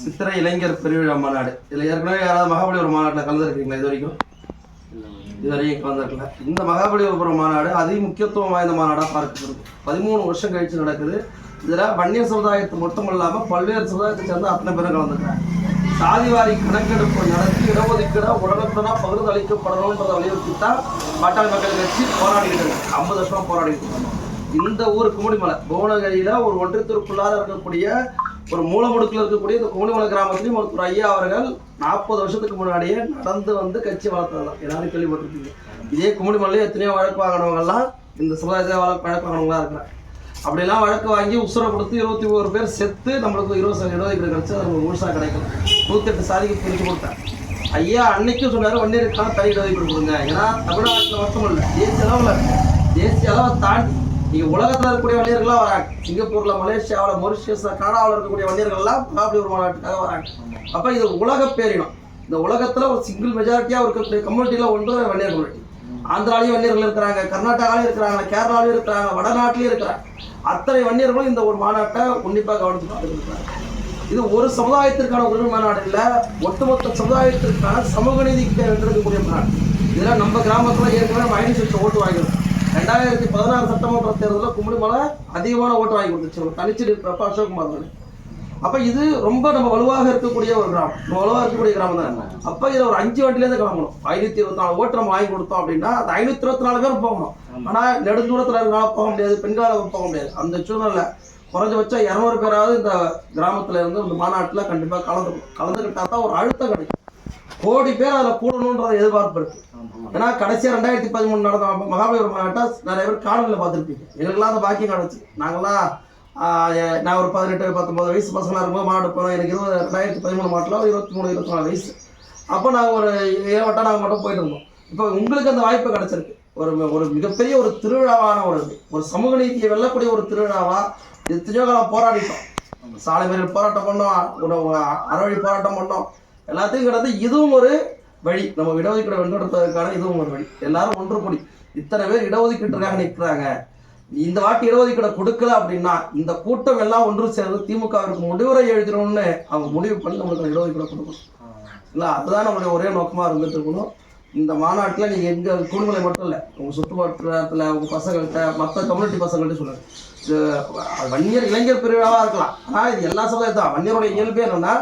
சித்திரை இளைஞர் பெருவிழா மாநாடு. இதுல ஏற்கனவே யாராவது மகாபலிபுரம் மாநாட்டில் கலந்துருக்கீங்களா இது வரைக்கும்? இது வரைக்கும் கலந்துருக்கல. இந்த மகாபலிபுரம் மாநாடு அதி முக்கியத்துவம் வாய்ந்த மாநாடாக பார்க்கப்படுது. பதிமூணு வருஷம் கழிச்சு நடக்குது. இதுல வன்னியர் சமுதாயத்தை மட்டும் இல்லாம பல்வேறு சமுதாயத்தை சேர்ந்த அத்தனை பேரும் கலந்துருக்காங்க. சாதிவாரி கணக்கெடுப்பு நடத்தி இடஒதுக்கீடா உடனுக்குடனா பகிர்ந்து அளிக்கப்படணும்ன்றதை வலியுறுத்தி தான் பாட்டாளி மக்கள் கட்சி போராடிக்கிட்டு இருக்கு. ஐம்பது வருஷமா போராடிக்கிட்டு இருக்காங்க இந்த ஊர் குமுடிமலை புவனகிரியில ஒரு ஒன்றியத்திற்குள்ளார இருக்கக்கூடிய ஒரு மூலமுடுக்கில் இருக்கக்கூடிய இந்த கோணிமலை கிராமத்துலேயும் ஒரு ஐயா அவர்கள் நாற்பது வருஷத்துக்கு முன்னாடியே நடந்து வந்து கட்சி வளர்த்ததான் எல்லாரும் கேள்விப்பட்டிருக்கீங்க இதே குமுடிமலையில் எத்தனையோ வழக்கு வாங்கினவங்கெல்லாம் இந்த சமுதாயத்தில் வழக்கு வழக்கு வாங்கினவங்களா இருக்கிறாங்க. அப்படிலாம் வழக்கு வாங்கி உசுரை கொடுத்து இருபத்தி ஒரு பேர் செத்து நம்மளுக்கு இருபது இருபது இடஒதுக்கீடு கிடச்சி அது நமக்கு முழுசாக கிடைக்கல. நூற்றெட்டு சாதிக்கு பிரித்து கொடுத்தாங்க ஐயா அன்னைக்கும் சொன்னார் வன்னியருக்கான தனி இடஒதுக்கீடு கொடுங்க. ஏன்னா தமிழ்நாட்டில் மட்டும் இல்லை தேசிய அளவில் தேசிய அளவை தாண்டி நீங்கள் உலகத்தில் இருக்கக்கூடிய வணிகர்கள்லாம் வராங்க. சிங்கப்பூரில் மலேசியாவில் மொரிஷியஸில் கனடாவில் இருக்கக்கூடிய வணிகர்கள்லாம் வன்னியர்கள்லாம் ஒரு மாநாட்டுக்காக வராங்க. அப்போ இது உலக பேரினம். இந்த உலகத்தில் ஒரு சிங்கிள் மெஜாரிட்டியாக இருக்கக்கூடிய கம்யூனிட்டியில் ஒன்று வன்னியர் கம்யூனிட்டி ஆந்திராலையும் வன்னியர்கள் இருக்கிறாங்க கர்நாடகாலையும் இருக்கிறாங்க கேரளாலையும் இருக்கிறாங்க வடநாட்டிலையும் இருக்கிறாங்க. அத்தனை வன்னியர்களும் இந்த ஒரு மாநாட்டை உன்னிப்பாக கவனித்து பார்த்துருக்கிறாங்க இது ஒரு சமுதாயத்திற்கான உரிமை மாநாடு இல்லை ஒட்டுமொத்த சமுதாயத்திற்கான சமூக நீதிக்கு வென்றெடுக்கக்கூடிய மாநாடு. இதெல்லாம் நம்ம கிராமத்தில் ஏற்கனவே மைனஸ் ஓட்டு வாங்கியிருக்கோம். ரெண்டாயிரத்தி பதினாறு சட்டமன்ற தேர்தலில் கும்பிடுமலை அதிகமான ஓட்டு வாங்கி கொடுத்துச்சு. நம்ம தனிச்சு இருக்கிறப்ப அசோக்குமார். தானே அப்போ இது ரொம்ப நம்ம வலுவாக இருக்கக்கூடிய ஒரு கிராமம். நம்ம வலுவாக இருக்கக்கூடிய கிராமம் தானே? அப்போ இதை ஒரு அஞ்சு வண்டிலேருந்து கிளம்பணும். ஐநூற்றி இருபத்தி நாலு ஓட்டு நம்ம வாங்கி கொடுத்தோம் அப்படின்னா அந்த ஐநூற்றி இருபத்தி நாலு பேர் போகணும். ஆனால் நெடுந்தூரத்தில் இருக்கிறனால போக முடியாது பெண்களால் போக முடியாது. அந்த சூழ்நிலை குறைஞ்சபட்சம் இரநூறு பேராவது இந்த கிராமத்தில் இருந்து இந்த மாநாட்டில் கண்டிப்பாக கலந்துக்கணும் கலந்துக்கிட்டா தான் ஒரு அழுத்தம் கிடைக்கும். கோடி பேர் அதில் கூடணுன்றத எதிர்பார்ப்பு இருக்கு ஏன்னா கடைசியாக ரெண்டாயிரத்தி பதிமூணு நடந்த மகாபலிபுரம் மாவட்டம் நிறைய பேர் காணொலியில் பார்த்துருப்பீங்க. எங்களுக்குலாம் அந்த பாக்கியம் கிடச்சி. நாங்களாம் நான் ஒரு பதினெட்டு பத்தொம்பது வயசு பசங்களாக இருக்கும்போது மாவட்டம் போனோம். எனக்கு இருபது ரெண்டாயிரத்தி பதிமூணு மாவட்டத்தில் இருபத்தி மூணு இருபத்தி நாலு வயசு. அப்போ நாங்கள் ஒரு ஏழு வட்டம் நாங்கள் மட்டும் போயிட்டு இருந்தோம். இப்போ உங்களுக்கு அந்த வாய்ப்பு கிடச்சிருக்கு. ஒரு ஒரு மிகப்பெரிய ஒரு திருவிழாவான ஒரு இது ஒரு சமூக நீதியை வெல்லக்கூடிய ஒரு திருவிழாவாக இது காலம் போராடிட்டோம். சாலை மேல் போராட்டம் பண்ணோம். அறவழி போராட்டம் பண்ணோம். எல்லாத்தையும் கடந்து இதுவும் ஒரு வழி. நம்ம இடஒதுக்கீடு வென்றெடுப்பதற்கான இதுவும் ஒரு வழி. எல்லாரும் ஒன்று கூடி இத்தனை பேர் இடஒதுக்கீட்டுக்காக நிற்கிறாங்க. இந்த வாட்டி இடஒதுக்கீடு கொடுக்கல அப்படின்னா இந்த கூட்டம் எல்லாம் ஒன்று சேர்ந்து திமுகவிற்கு முடிவுரை எழுதிடணும்னு அவங்க முடிவு பண்ணி நம்மளுக்கு இடஒதுக்கீடு கொடுக்கணும். இல்லை அதுதான் நம்மளுடைய ஒரே நோக்கமாக இருந்துட்டு இருக்கணும். இந்த மாநாட்டில் நீங்கள் எங்கள் குடும்பங்களை மட்டும் இல்லை உங்கள் சுற்றுவட்டாரத்தில் உங்கள் பசங்கள்கிட்ட மற்ற கம்யூனிட்டி பசங்கள்கிட்ட சொல்லுங்கள் இது வன்னியர் இளைஞர் பிரிவாக இருக்கலாம். ஆனால் இது எல்லா சமுதாயம் தான் வன்னியருடைய இயல்பே என்னென்னா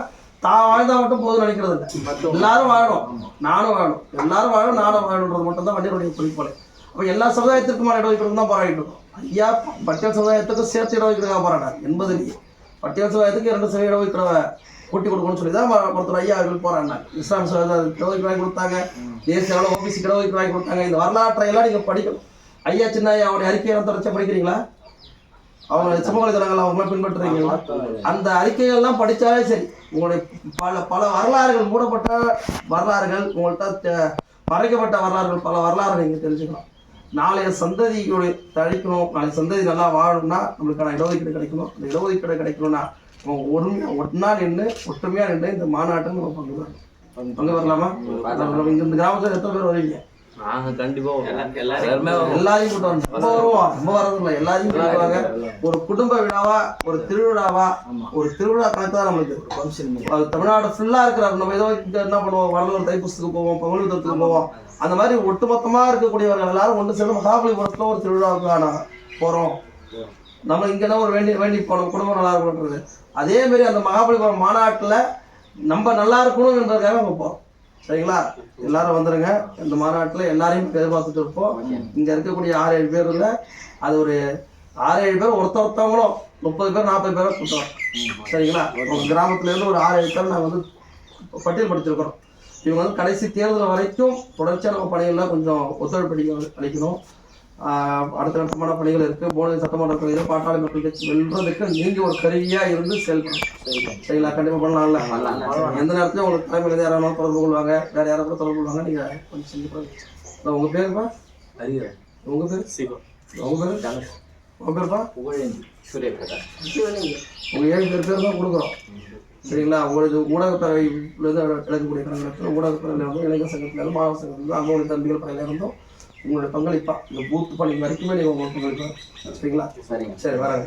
தான் வாழ்ந்தா மட்டும் போதும் நினைக்கிறது இல்லை எல்லாரும் வாழணும். நானும் வாழணும். எல்லாரும் வாழணும் நானும் வாழணுன்றது மட்டும் தான் வன்னியருடைய குறிக்கோள் அப்போ எல்லா சமுதாயத்திற்குமான இடஒதுக்கீடு தான் போராடிட்டு இருக்கோம். ஐயா பட்டியல் சமுதாயத்துக்கு சேர்த்து இடஒதுக்கீடுக்காக போராடார் எண்பதுலேயே பட்டியல் சமுதாயத்துக்கு இரண்டு சதவீத இடஒதுக்கீடு கூட்டி கொடுக்கணும்னு சொல்லி தான் ஒருத்தர் ஐயா அவர்கள் போராடினாங்க இஸ்லாம் சமுதாயம் இடஒதுக்கீடு வாங்கி கொடுத்தாங்க. தேசிய அளவில் ஓபிசி இடஒதுக்கீடு வாங்கி கொடுத்தாங்க. இந்த வரலாற்றை எல்லாம் நீங்கள் படிக்கணும். ஐயா சின்ன ஐயா அவருடைய அறிக்கையை தொடர்ச்சி படிக்கிறீங்களா? அவங்க சமூக வலைதளங்கள் அவங்களாம் பின்பற்றுறீங்களா அந்த அறிக்கைகள்லாம் படித்தாலே சரி. உங்களுடைய பல பல வரலாறுகள் மூடப்பட்ட வரலாறுகள் உங்கள்கிட்ட மறைக்கப்பட்ட வரலாறுகள் பல வரலாறு நீங்கள் தெரிஞ்சுக்கலாம். நாளைய சந்ததிகளுடைய தழிக்கணும். நாளைய சந்ததி நல்லா வாழணும்னா நம்மளுக்கான இடஒதுக்கீடு கிடைக்கணும். அந்த இடஒதுக்கீடு கிடைக்கணும்னா நம்ம ஒருமையா ஒன்றா நின்று ஒற்றுமையாக நின்று இந்த மாநாட்டுக்கு நம்ம பங்கு வரணும் பங்கு வரலாமா இந்த கிராமத்தில் எத்தனை பேர் வருவீங்க? ஒரு குடும்ப விழாவா ஒரு திருவிழாவா ஒரு திருவிழா கணக்கு தான் நம்மளுக்கு. தமிழ்நாடு ஃபுல்லா இருக்கிற நம்ம ஏதோ இங்க என்ன பண்ணுவோம்? வடலூர் தைப்பூசத்துக்கு போவோம் பங்குனித்தத்துக்கு போவோம். அந்த மாதிரி ஒட்டுமொத்தமா இருக்கக்கூடியவர்கள் எல்லாரும் ஒன்று சேர்ந்து மகாபலிபுரத்துல ஒரு திருவிழாவுக்கான போறோம். நம்ம இங்கெல்லாம் ஒரு வேண்டி வேண்டி போனோம் குடும்பம் நல்லா இருக்கணுன்றது அதே மாதிரி அந்த மகாபலிபுரம் மாநாட்டுல நம்ம நல்லா இருக்கணும் என்பதற்காக நம்ம போறோம். சரிங்களா? எல்லாரும் வந்துருங்க. இந்த மாநாட்டில் எல்லாரையும் எதிர்பார்த்துட்டு இருப்போம். இங்கே இருக்கக்கூடிய ஆறு ஏழு பேர் இல்லை. அது ஒரு ஆறு ஏழு பேர் ஒருத்த ஒருத்தவங்களும் முப்பது பேர் நாற்பது பேரை கூட்டுறோம். சரிங்களா? உங்கள் கிராமத்துலேருந்து ஒரு ஆறு ஏழு பேர் நாங்கள் வந்து பட்டியல் படுத்திருக்கிறோம் இவங்க வந்து கடைசி தேர்தல் வரைக்கும் தொடர்ச்சியாக நம்ம பணிகளில் கொஞ்சம் ஒத்துழைப்பு அளிக்கணும். அடுத்த கட்டமான பணிகள் இருக்கு. போனது சட்டமன்ற தொகுதியில் பாட்டாளி மக்கள் கட்சி வெல்றதுக்கு நீங்க ஒரு கருவியா இருந்து செயல்படணும். சரிங்களா? கண்டிப்பா பண்ணலாம்ல. எந்த நேரத்திலும் உங்களுக்கு தலைமையில யாராவது தொடர்பு கொள்வாங்க வேற யாராவது கூட தொடர்பு கொள்வாங்க நீங்க கொஞ்சம் செஞ்சு பாருங்க. இல்ல, உங்க பேருப்பா? உங்க பேர்? சிவம். உங்க பேர்? உங்க பேருப்பா? புகழேந்தி. சூரிய பிரகாஷ் உங்க ஏழு பேர் பேர் தான் கொடுக்குறோம். சரிங்களா? உங்களுக்கு ஊடகப்பேரவையிலிருந்து எடுக்கக்கூடிய கணக்கில் ஊடகப்பேரவையில் வந்து இளைஞர் சங்கத்துல இருந்து மாணவர் சங்கத்துல இருந்து அங்கோடைய தம்பிகள் பணியில இருந்தும் உங்களுடைய பங்களிப்பா. இந்த பூத் பணி வரைக்குமே நீங்கள் உங்களுக்கு பங்களிப்பா. சரிங்களா? சரிங்க. சரி வரேங்க.